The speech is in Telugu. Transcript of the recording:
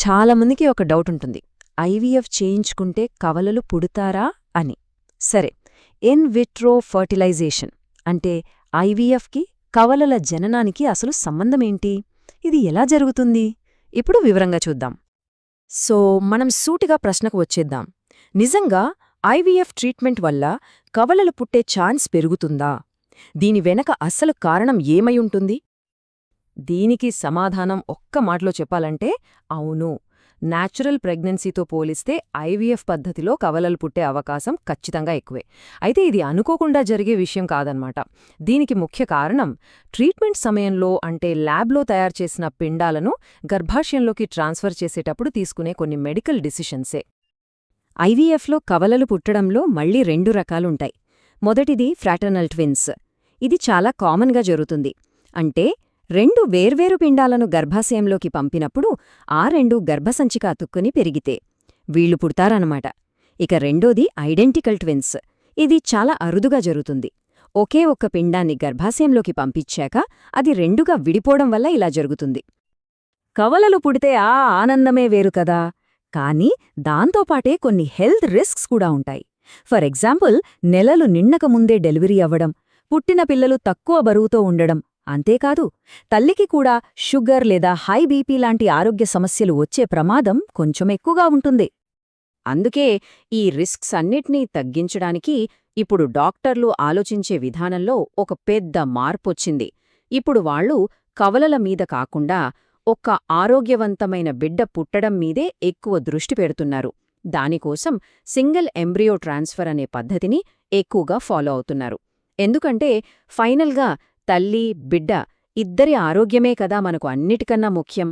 చాలామందికి ఒక డౌట్ ఉంటుంది. ఐవీఎఫ్ చేయించుకుంటే కవలలు పుడతారా అని. సరే ఇన్ విట్రో ఫర్టిలైజేషన్ అంటే ఐవీఎఫ్కి కవలల జననానికి అసలు సంబంధమేంటి ఇది ఎలా జరుగుతుంది? ఇప్పుడు వివరంగా చూద్దాం. సో మనం సూటిగా ప్రశ్నకు వచ్చేద్దాం. నిజంగా ఐవీఎఫ్ ట్రీట్మెంట్ వల్ల కవలలు పుట్టే ఛాన్స్ పెరుగుతుందా? దీని వెనక అసలు కారణం ఏమై ఉంటుంది? దీనికి సమాధానం ఒక్క మాటలో చెప్పాలంటే అవును. న్యాచురల్ ప్రెగ్నెన్సీతో పోలిస్తే ఐవీఎఫ్ పద్ధతిలో కవలలు పుట్టే అవకాశం ఖచ్చితంగా ఎక్కువే. అయితే ఇది అనుకోకుండా జరిగే విషయం కాదనమాట దీనికి ముఖ్య కారణం ట్రీట్మెంట్ సమయంలో అంటే ల్యాబ్లో తయారు చేసిన పిండాలను గర్భాశయంలోకి ట్రాన్స్ఫర్ చేసేటప్పుడు తీసుకునే కొన్ని మెడికల్ డిసిషన్సే. ఐవీఎఫ్లో కవలలు పుట్టడంలో మళ్ళీ రెండు రకాలుంటాయి. మొదటిది ఫ్రాటర్నల్ ట్విన్స్. ఇది చాలా కామన్గా జరుగుతుంది. అంటే రెండు వేర్వేరు పిండాలను గర్భాశయంలోకి పంపినప్పుడు ఆ రెండు గర్భసంచిక అతుక్కుని పెరిగితే వీళ్ళు పుడతారన్నమాట. ఇక రెండోది ఐడెంటికల్ ట్విన్స్. ఇది చాలా అరుదుగా జరుగుతుంది. ఒకే ఒక్క పిండాన్ని గర్భాశయంలోకి పంపించాక అది రెండుగా విడిపోవడం వల్ల ఇలా జరుగుతుంది. కవలలు పుడితే ఆ ఆనందమే వేరు కదా! కానీ దాంతోపాటే కొన్ని హెల్త్ రిస్క్స్ కూడా ఉంటాయి. ఫర్ ఎగ్జాంపుల్ నెలలు నిన్నకముందే డెలివరీ అవ్వడం పుట్టిన పిల్లలు తక్కువ బరువుతో ఉండడం అంతేకాదు తల్లికి కూడా షుగర్ లేదా హై బీపీ లాంటి ఆరోగ్య సమస్యలు వచ్చే ప్రమాదం కొంచెం ఎక్కువగా ఉంటుంది. అందుకే ఈ రిస్క్స్ అన్నిటినీ తగ్గించడానికి ఇప్పుడు డాక్టర్లు ఆలోచించే విధానంలో ఒక పెద్ద మార్పొచ్చింది. ఇప్పుడు వాళ్ళు కవలల మీద కాకుండా ఒక్క ఆరోగ్యవంతమైన బిడ్డ పుట్టడం మీదే ఎక్కువ దృష్టి పెడుతున్నారు. దానికోసం సింగిల్ ఎంబ్రియో ట్రాన్స్ఫర్ అనే పద్ధతిని ఎక్కువగా ఫాలో అవుతున్నారు. ఎందుకంటే ఫైనల్గా తల్లి బిడ్డ ఇద్దరి ఆరోగ్యమే కదా మనకు అన్నిటికన్నా ముఖ్యం?